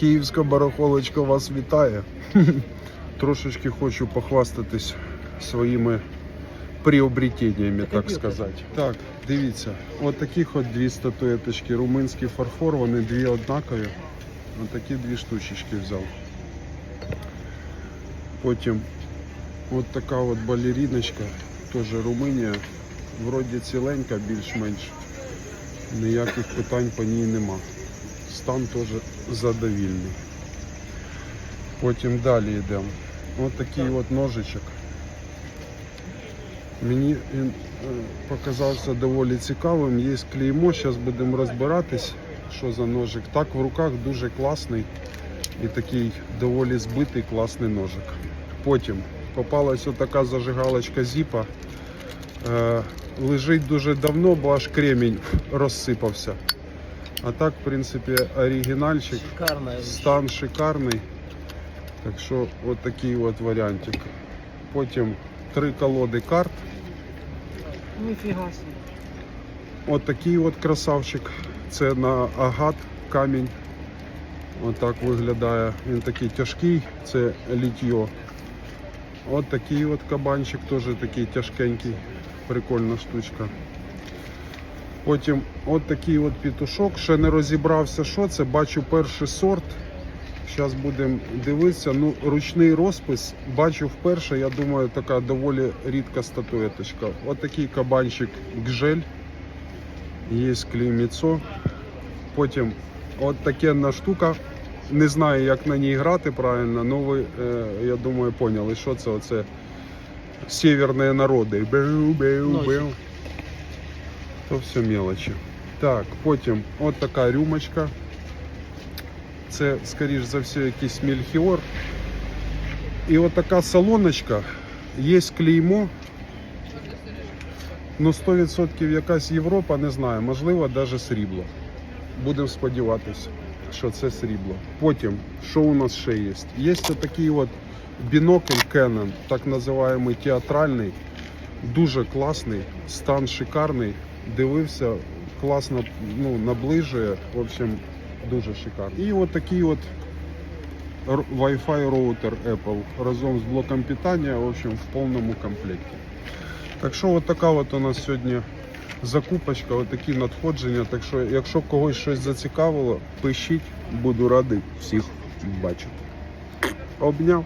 Київська барахолочка вас вітає. Трошечки хочу похвастатись своїми приобретеннями, так сказати. Так, дивіться, от таких от дві статуеточки. Румунський фарфор, вони дві однакові. Ось такі дві штучечки взяв. Потім от така от балеріночка, теж Румунія. Вроді ціленька, більш-менш. Ніяких питань по ній нема. Стан теж задовільний. Потім далі йдемо. Ось такий от ножичок. Мені він е, показався доволі цікавим. Є клеймо, зараз будемо розбиратись, що за ножик. Так в руках дуже класний і такий доволі збитий класний ножик. Потім попалась отака зажигалочка зіпа. Е, лежить дуже давно, бо аж кремінь розсипався. А так, в принципі, оригінальчик. Шикарная. Стан шикарний. Так що от такий от варіантик. Потім три колоди карт. Себе. От такий от красавчик. Це на агат камінь. Отак виглядає. Він такий тяжкий, це літьо. От такий от кабанчик, теж такий тяжкенький. Прикольна штучка. Потім от такий от пітушок. Ще не розібрався, що це. Бачу перший сорт. Зараз будемо дивитися. Ну, ручний розпис бачу вперше. Я думаю, така доволі рідка статуеточка. От такий кабанчик гжель. Є клейміцо. Потім от такенна штука. Не знаю, як на ній грати правильно, але ви, е, я думаю, поняли, що це. Оце северні народи. Беу, беу, беу. То все мелочі. Так, потім от така рюмочка. Це, скоріш за все, якийсь мельхіор. І от така салоночка. Є клеймо. Ну, 100% якась Європа, не знаю, можливо, навіть срібло. Будемо сподіватися, що це срібло. Потім, що у нас ще є? Є такий от бінокль Canon, так називаємо театральний, дуже класний, стан шикарний. Дивився, класно ну, наближує. В общем, дуже шикарний. І от такий от Wi-Fi роутер Apple разом з блоком питання, в общем, в повному комплекті. Так що от така от у нас сьогодні закупочка, от такі надходження. Так що, якщо когось щось зацікавило, пишіть, буду радий всіх бачити. Обняв.